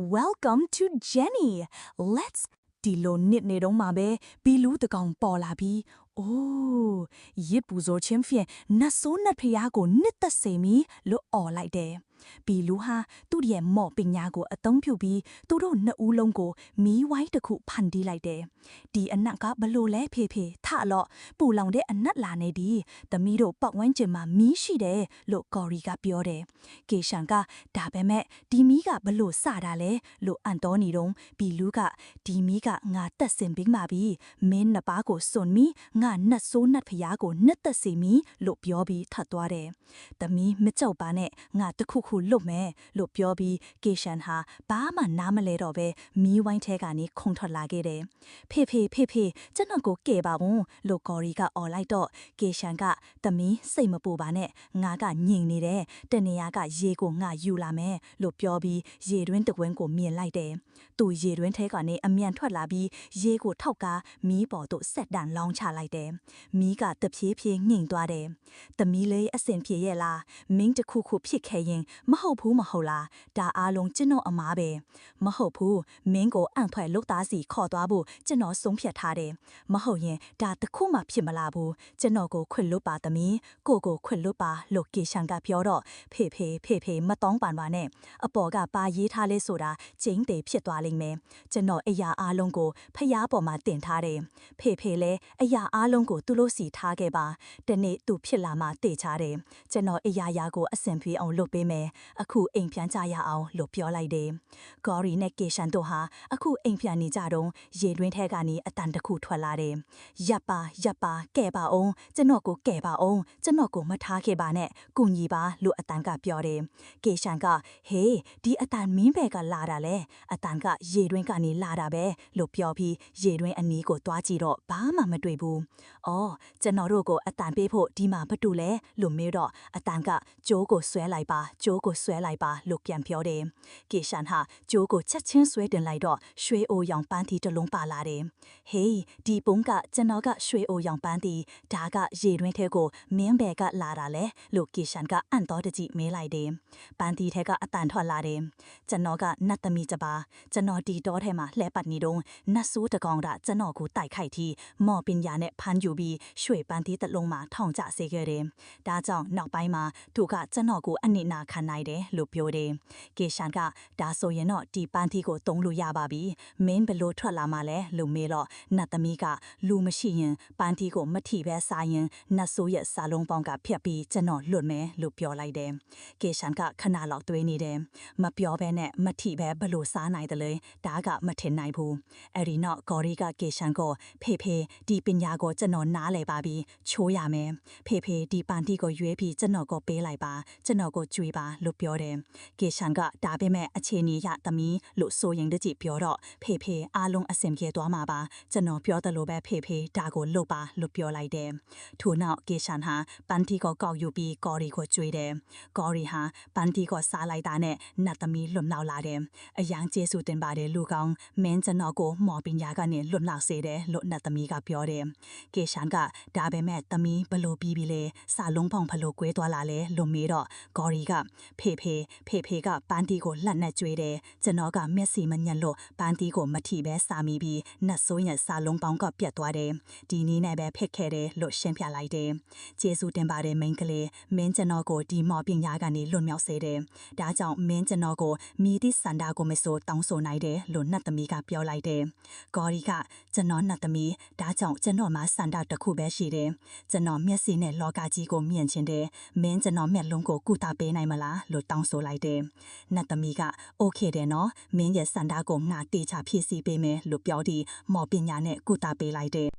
welcome to Jenny let's ဒီလိုနစ်နေတော့မှာပဲဘီလူးတကောင်ပေါ်လာပြီးအိုးရစ်ပူဇော်ချင်းဖြင့်နတ်ဆိုးနတ်ဖျားကိုနစ်သက်စေမီလို့អော်လိုက်တယ် ဘီလူးဟာသူ့ရဲ့မော့ပညာကိုအသုံးပြုပြီးသူတို့နှစ်ဦးလုံးကိုမီးဝိုင်းတစ်ခုဖန်တီးလိုက်တယ်ဒီအနက်ကဘလို့လဲဖေဖေထလော့ပူလောင်တဲ့အနက်လာနေပြီသမီးတို့ပတ်ဝန်းကျင်မှာမီးရှိတယ်လို့ကော်ရီကပြောတယ်ကေရှန်ကဒါပေမဲ့ဒီမီးကဘလို့စတာလဲလို့အန်တိုနီတုံးဘီလူးကဒီမီးကငါတက်စင်ပြီးမှပြီမင်းနှစ်ပါးကိုစွန်မီငါနှက်ဆိုးနှက်ဖျားကိုနှစ်သက်စီမီလို့ပြောပြီးထပ်သွားတယ်သမီးမကြောက်ပါနဲ့ငါတခုခုလွတ်မယ်လို့ပြောပြီးကေရှန်ဟာဘာမှနားမလဲတော့ပဲမီးဝိုင်းထဲကနေခုန်ထွက်လာခဲ့တယ်ဖေဖေဖေဖေကျွန်တော်ကိုကဲပါဘူးလို့ကော်ရီကអော်လိုက်တော့ကေရှန်ကသမီးစိတ်မပူပါနဲ့ငါကညင်နေတယ်တနေရာကရေကိုငါယူလာမယ်လို့ပြောပြီးရေတွင်းတကွင်းကိုမြင်လိုက်တယ်သူရေတွင်းထဲကနေအမြန်ထွက်လာပြီးရေကိုထောက်ကားမီးပေါ်သို့ဆက်တန်လောင်းချလိုက်တယ်မီးကတဖြည်းဖြည်းငိမ့်သွားတယ်သမီးလေးအစင်ပြေရဲ့လားမင်းတခုခုဖြစ်ခဲ့ရင်မဟုတ်ဘူးမဟုတ်လားဒါအားလုံးကျွန်တော်အမားပဲမဟုတ်ဘူးမင်းကိုအံ့ဖွယ်လုတ်သားစီခေါ်သွားဖို့ကျွန်တော်ဆုံးဖြတ်ထားတယ်မဟုတ်ရင်ဒါတခုမှဖြစ်မလာဘူးကျွန်တော်ကိုခွင့်လွတ်ပါသမီးကိုကိုခွင့်လွတ်ပါလို့ကေရှန်ကပြောတော့ဖေဖေဖေဖေမတောင်းပန်ပါနဲ့အပေါ်ကပါရေးထားလဲဆိုတာကျင်းတယ်ဖြစ်သွားလိမ့်မယ်ကျွန်တော်အရာအားလုံးကိုဖျားပေါ်မှာတင်ထားတယ်ဖေဖေလည်းအရာအားလုံးကိုသူ့လို့စီထားခဲ့ပါတနေ့သူဖြစ်လာမှတေချတယ်ကျွန်တော်အရာရာကိုအဆင်ပြေအောင်လုပ်ပေးမယ်အခုအိမ်ပြန်ကြရအောင်လို့ပြောလိုက်တယ်ဂေါ်ရီနဲ့ကေရှန်တို့ဟာအခုအိမ်ပြန်နေကြတော့ရေတွင်းထဲကနေအတန်တစ်ခုထွက်လာတယ်ရပ်ပါရပ်ပါကဲပါအောင်ကျွန်တော်ကိုကဲပါအောင်ကျွန်တော်ကိုမထားခဲ့ပါနဲ့ကုညီပါလို့အတန်ကပြောတယ်ကေရှန်ကဟေးဒီအတန်မင်းဘဲကလာတာလဲအတန်ကရေတွင်းကနေလာတာပဲလို့ပြောပြီးရေတွင်းအနီးကိုသွားကြည့်တော့ဘာမှမတွေ့ဘူး။အော်ကျွန်တော်တို့ကိုအတန်ပေးဖို့ဒီမှာဘာတူလဲလို့မေးတော့အတန်ကကျိုးကိုဆွဲလိုက်ပါကျိုးကိုဆွဲလိုက်ပါလို့ပြန်ပြောတယ်။ကေရှန်ဟာကျိုးကိုချက်ချင်းဆွဲတင်လိုက်တော့ရွှေအိုရောင်ပန်းတီတစ်လုံးပါလာတယ်။ဟေးဒီပုံးကကျွန်တော်ကရွှေအိုရောင်ပန်းတီဒါကရေတွင်းထဲကိုမင်းဘဲကလာတာလဲလို့ကေရှန်ကအံ့တော်တကြီးမေးလိုက်တယ်။ပန်းတီထဲကအတန်ထွက်လာတယ်။ကျွန်တော်ကနတ်သမီးကြပါကျွန်တော်ဒီတော့ထဲမှာလှဲပတ်နေတော့နတ်ဆိုးတကောင်ကကျွန်တော်ကိုတိုက်ခိုက်တီမော်ပညာနဲ့ဖမ်းယူပြီးရွှေပန်းတီတစ်လုံးမှာထောင်ကျစေခဲ့တယ်။ဒါကြောင့်နောက်ပိုင်းမှာသူကကျွန်တော်ကိုအနစ်နာခံနိုင်တယ်လို့ပြောတယ်။ကေရှန်ကဒါဆိုရင်တော့ဒီပန်းတီကိုတုံးလို့ရပါပြီ။မင်းဘလို့ထွက်လာမှလဲလို့မေးတော့နတ်သမီးကလူမရှိရင်ပန်းတီကိုမထီပဲစားရင်နတ်ဆိုးရဲ့စာလုံးပေါင်းကဖြတ်ပြီးကျွန်တော်လွတ်မယ်လို့ပြောလိုက်တယ်။ကေရှန်ကခဏလောက်တွေးနေတယ်။မပြောဘဲနဲ့မထီပဲဘလို့စားနိုင်တယ်လဲဒါကမထင်နိုင်ဘူး။အဲဒီနောက်ဂေါ်ရီကကေရှန်ကိုဖေဖေဒီပညာကိုကျွန်တော်နားလည်ပါပြီချိုးရမယ်ဖေဖေဒီပန်တီကိုရွေးပြီးကျွန်တော်ကိုပေးလိုက်ပါကျွန်တော်ကိုကြွေးပါလို့ပြောတယ်ကေရှန်ကဒါပေမဲ့အခြေအနေရသမီးလို့ဆိုရင်တကြည့်ပြောတော့ဖေဖေအားလုံးအဆင်ပြေသွားမှာပါကျွန်တော်ပြောတယ်လို့ပဲဖေဖေဒါကိုလုပ်ပါလို့ပြောလိုက်တယ်ထို့နောက်ကေရှန်ဟာပန်တီကိုကောက်ယူပြီးကော်ရီကိုကြွေးတယ်ကော်ရီဟာပန်တီကိုစားလိုက်တာနဲ့နတ်သမီးလွတ်မြောက်လာတယ်အရန်ကျေးဇူးတင်ပါတယ်လူကောင်းမင်းကျွန်တော်ကိုမော်ပညာကနေလွတ်မြောက်စေတယ်လို့နတ်သမီးကပြောတယ်။ကေရှန်ကဒါပေမဲ့သမီးဘလို့ပြီးပြီလဲစာလုံးပေါင်ဘလို့ကွဲသွားလာလဲလို့မေးတော့ဂေါ်ရီကဖေဖေဖေဖေကပန်းတီကိုလှက်နဲ့ကျွေးတယ်ကျွန်တော်ကမျက်စိမညက်လို့ပန်းတီကိုမထီပဲစာမိပြီးနတ်ဆိုးရဲ့စာလုံးပေါင်ကပြတ်သွားတယ်ဒီနည်းနဲ့ပဲဖစ်ခဲ့တယ်လို့ရှင်းပြလိုက်တယ်ကျေးဇူးတင်ပါတယ်မိန်းကလေးမင်းကျွန်တော်ကိုဒီမော်ပညာကနေလွတ်မြောက်စေတယ်ဒါကြောင့်မင်းကျွန်တော်ကိုမိသည့်စန္ဒာကိုမဆိုတောင်းဆိုနိုင်တယ်လို့နတ်သမီးကပြောလိုက်တယ်ဂေါ်ရီကကျွန်တော်နတ်သမီးဒါကြောင့်ကျွန်တော်မှာစန္ဒတစ်ခုပဲရှိတယ်။ကျွန်တော်မျက်စိနဲ့လောကကြီးကိုမြင်ချင်တယ်။မင်းကျွန်တော်မျက်လုံးကိုကုသပေးနိုင်မလားလို့တောင်းဆိုလိုက်တယ်။နတ်သမီးကโอเคတယ်နော်။မင်းရဲ့စန္ဒကိုငါတေချာဖြည့်ဆည်းပေးမယ်လို့ပြောပြီးမော်ပညာနဲ့ကုသပေးလိုက်တယ်။